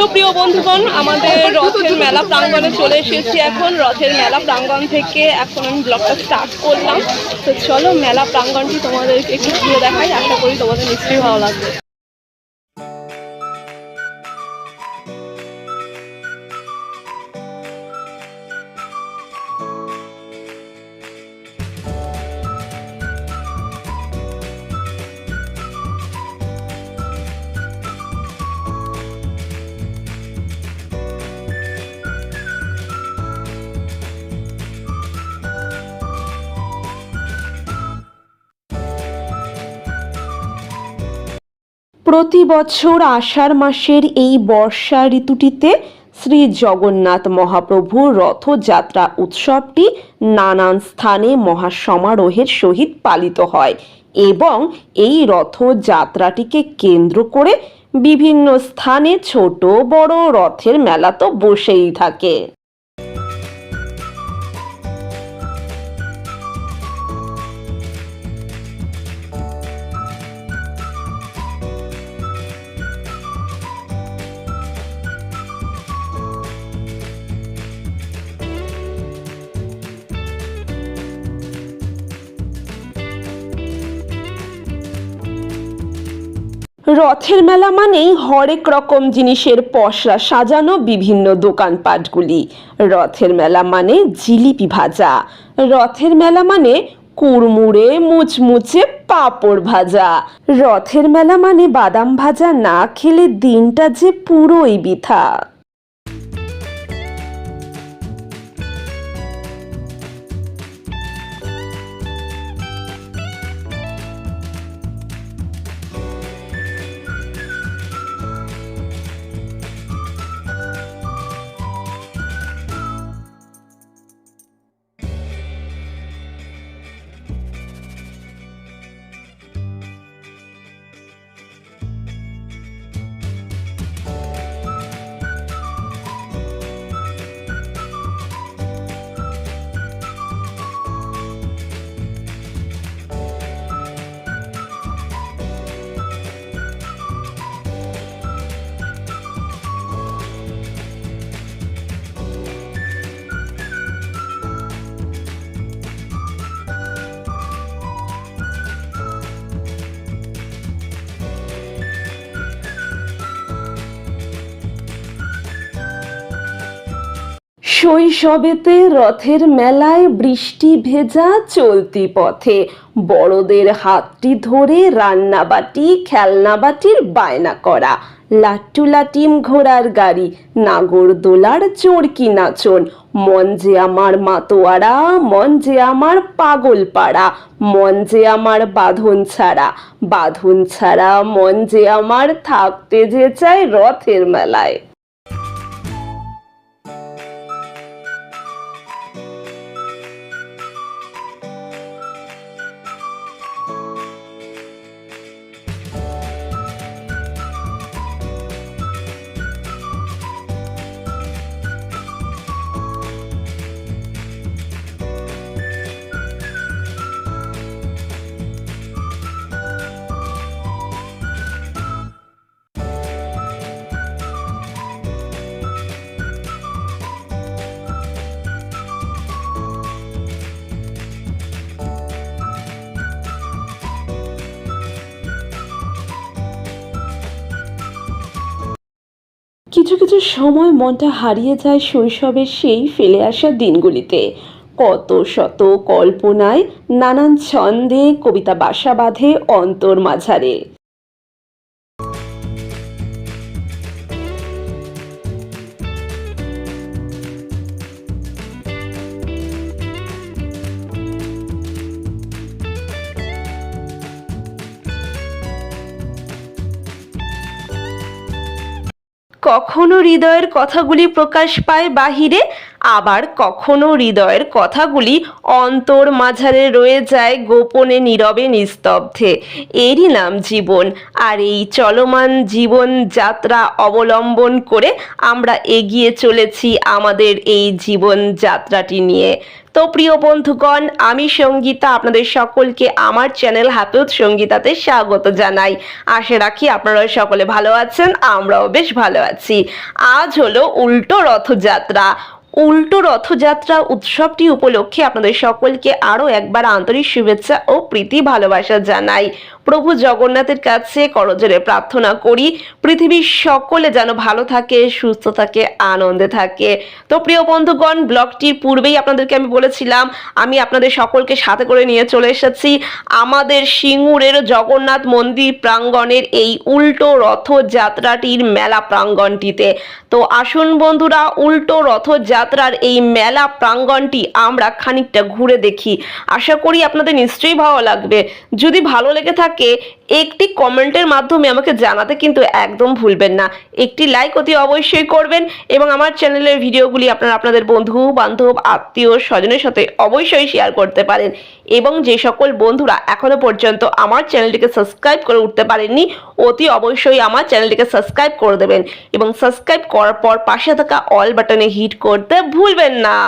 তো প্রিয় বন্ধুগণ, আমাদের রথের মেলা প্রাঙ্গণে চলে এসেছি এখন। রথের মেলা প্রাঙ্গণ থেকে এখন আমি ব্লগটা স্টার্ট করলাম। তো চলো, মেলা প্রাঙ্গণটি তোমাদেরকে একটু ঘুরে দেখাই। আশা করি তোমাদের নিশ্চয়ই ভালো লাগবে। প্রতি বছর আষাঢ় মাসের এই বর্ষা ঋতুটিতে শ্রী জগন্নাথ মহাপ্রভুর রথযাত্রা উৎসবটি নানান স্থানে মহাসমারোহের সহিত পালিত হয় এবং এই রথযাত্রাটিকে কেন্দ্র করে বিভিন্ন স্থানে ছোট বড় রথের মেলা তো বসেই থাকে। রথের মেলা মানেই হরেক রকম জিনিসের পশরা সাজানো বিভিন্ন দোকানপাটগুলি। রথের মেলা মানে জিলিপি ভাজা। রথের মেলা মানে কুড়মুড়ে, মুচমুচে পাঁপড় ভাজা। রথের মেলা মানে বাদাম ভাজা না খেলে দিনটা যে পুরোই বৃথা। শৈশবেতে রথের মেলায় বৃষ্টি ভেজা চলতি পথে। বড়দের হাতটি ধরে রান্নাবাটি, খেলনাবাটির বায়না করা। লাট্টু লাটিম ঘোড়ার গাড়ি নাগর নাগরদোলার চরকি নাচন মন যে আমার মাতোয়ারা, মন যে আমার পাগল পাড়া মন যে আমার বাঁধন ছাড়া। বাঁধন ছাড়া মন যে আমার থাকতে যে চায় রথের মেলায়। সময় মনটা হারিয়ে যায় শৈশবের সেই ফেলে আসা দিনগুলিতে। কত শত কল্পনায় নানান ছন্দে কবিতা বাসা বাঁধে অন্তর মাঝারে। কখনো হৃদয়ের কথাগুলি প্রকাশ পায় বাহিরে, আবার কখনো হৃদয়ের কথাগুলি অন্তর মাঝারে রয়ে যায় গোপনে, নীরবে, নিস্তব্ধে। এরই নাম জীবন। আর এই চলমান জীবন যাত্রা অবলম্বন করে আমরা এগিয়ে চলেছি আমাদের এই জীবন যাত্রাটি নিয়ে। তো প্রিয় বন্ধুগণ, আমি সঙ্গীতা, আপনাদের সকলকে আমার চ্যানেল হ্যাপিউথ সঙ্গীতাতে স্বাগত জানাই। আশা রাখি আপনারা সকলে ভালো আছেন, আমরাও বেশ ভালো আছি। আজ হলো উল্টো রথযাত্রা। উল্টো রথযাত্রা উৎসবটি উপলক্ষে আপনাদের সকলকে আরও একবার আন্তরিক শুভেচ্ছা ও প্রীতি ভালোবাসা জানাই। প্রভু জগন্নাথের কাছে করজোরে প্রার্থনা করি, পৃথিবীর সকলে যেন ভালো থাকে, সুস্থ থাকে, আনন্দে থাকে। তো প্রিয় বন্ধুগণ ব্লগটির পূর্বেই আপনাদেরকে আমি বলেছিলাম, আমি আপনাদের সকলকে সাথে করে নিয়ে চলে এসেছি। আমাদের সিঙ্গুরের জগন্নাথ মন্দির প্রাঙ্গণের এই উল্টো রথযাত্রাটির মেলা প্রাঙ্গণটিতে। তো আসুন বন্ধুরা, উল্টো রথযাত্রার এই মেলা প্রাঙ্গণটি আমরা খানিকটা ঘুরে দেখি। আশা করি আপনাদের নিশ্চয়ই ভালো লাগবে। যদি ভালো লেগে থাকে একটি কমেন্টের মাধ্যমে আমাকে জানাতে কিন্তু একদম ভুলবেন না। একটি লাইক অতি অবশ্যই করবেন এবং আমার চ্যানেলের ভিডিওগুলি আপনারা আপনাদের বন্ধু, বান্ধব, আত্মীয়, স্বজনের সাথে অবশ্যই শেয়ার করতে পারেন। এবং যে সকল বন্ধুরা এখনও পর্যন্ত আমার চ্যানেলটিকে সাবস্ক্রাইব করে উঠতে পারেননি, অতি অবশ্যই আমার চ্যানেলটিকে সাবস্ক্রাইব করে দেবেন। এবং সাবস্ক্রাইব করার পর পাশে থাকা অল বাটনে হিট করতে ভুলবেন না।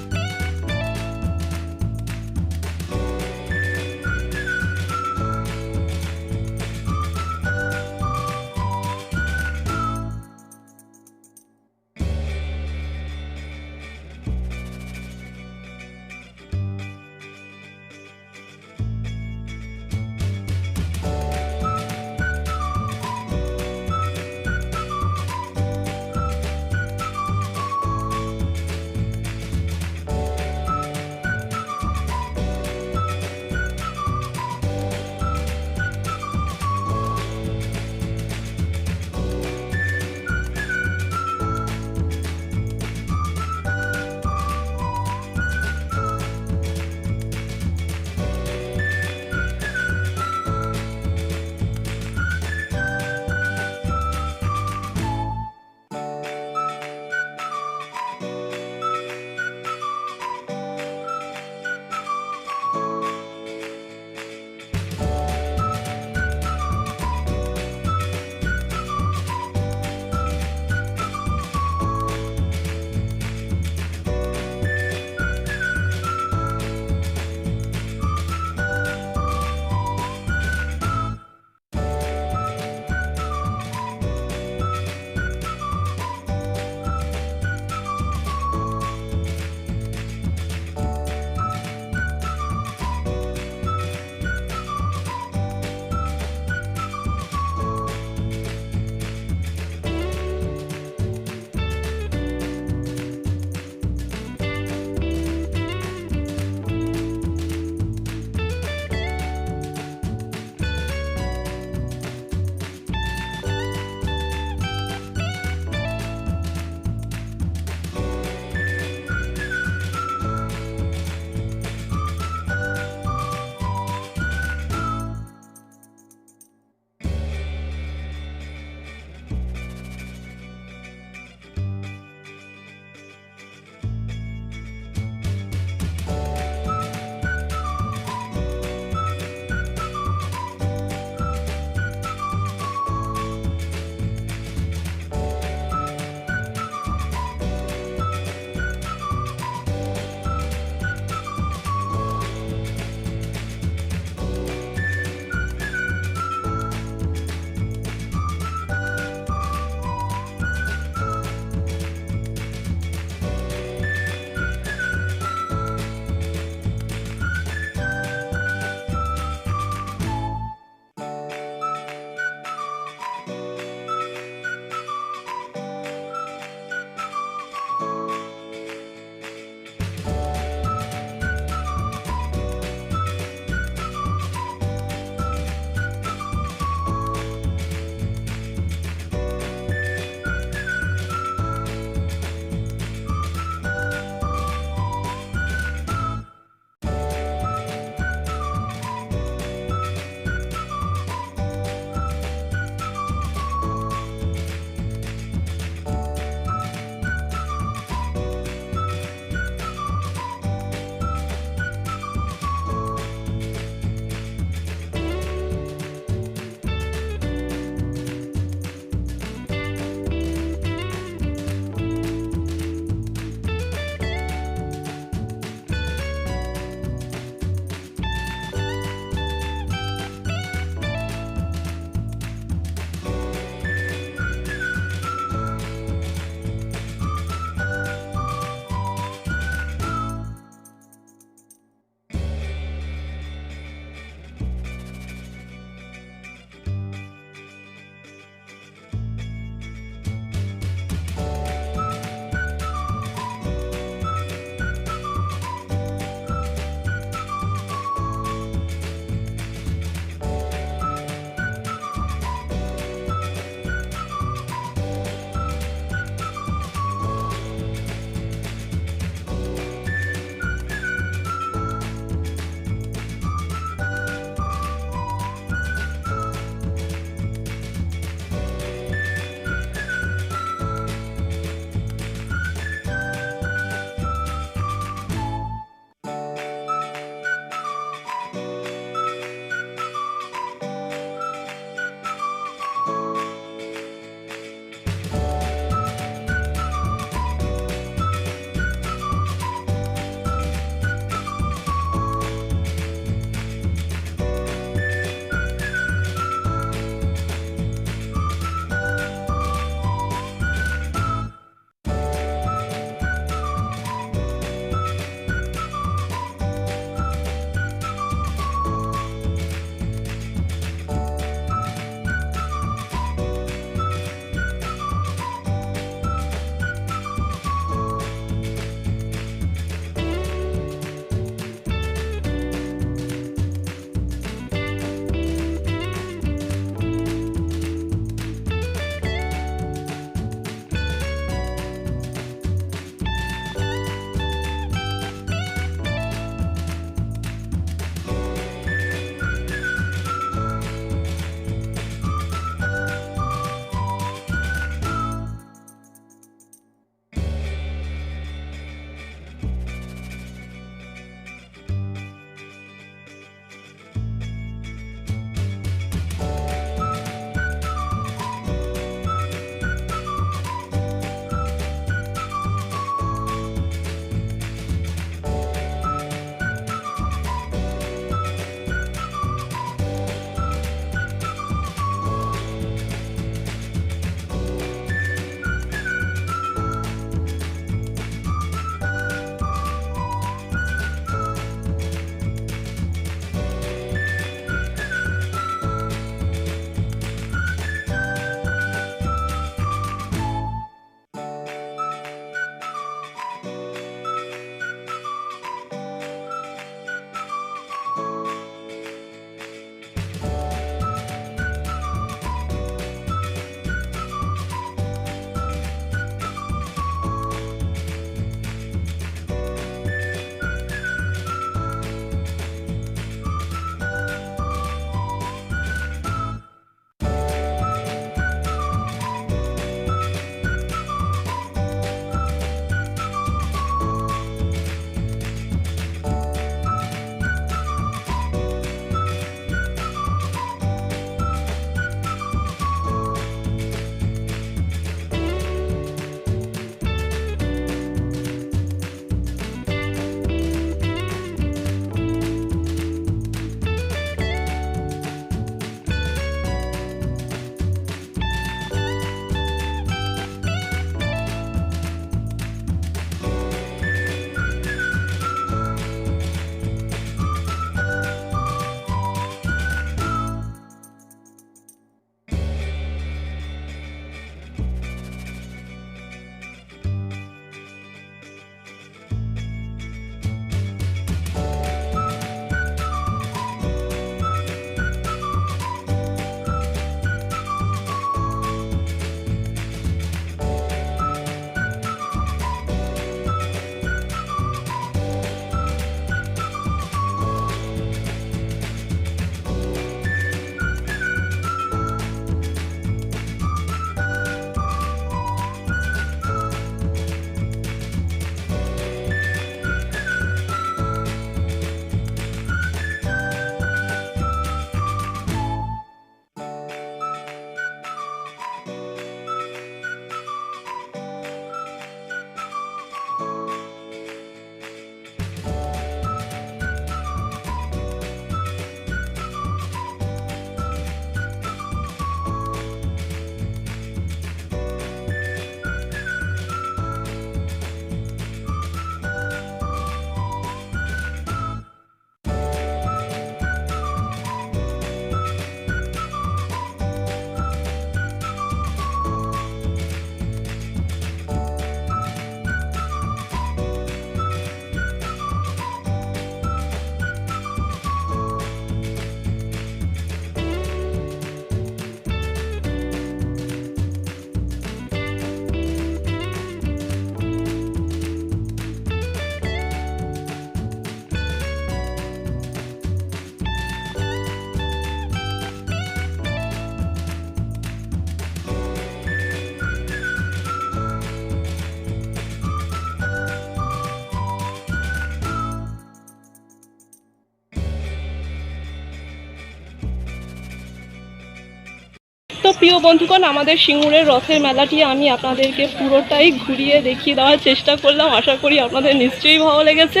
প্রিয় বন্ধুগণ, আমাদের সিঙ্গুরের রথের মেলাটি আমি আপনাদেরকে পুরোটাই ঘুরিয়ে দেখিয়ে দেওয়ার চেষ্টা করলাম। আশা করি আপনাদের নিশ্চয়ই ভালো লেগেছে।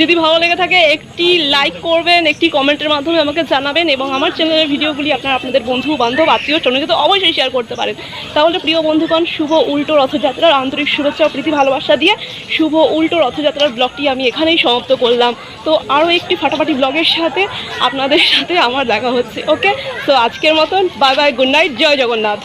যদি ভালো লেগে থাকে, একটি লাইক করবেন, একটি কমেন্টের মাধ্যমে আমাকে জানাবেন এবং আমার চ্যানেলের ভিডিওগুলি আপনারা আপনাদের বন্ধু বান্ধব আত্মীয় স্বজনকে তো অবশ্যই শেয়ার করতে পারেন। তাহলে প্রিয় বন্ধুগণ, শুভ উল্টো রথযাত্রার আন্তরিক শুভেচ্ছা প্রীতি ভালোবাসা দিয়ে শুভ উল্টো রথযাত্রার ব্লগটি আমি এখানেই সমাপ্ত করলাম। তো আরও একটি ফাটাফাটি ব্লগের সাথে আপনাদের সাথে আমার দেখা হচ্ছে ওকে তো আজকের মতন বাই বাই গুড নাইট জয় জগন্নাথ।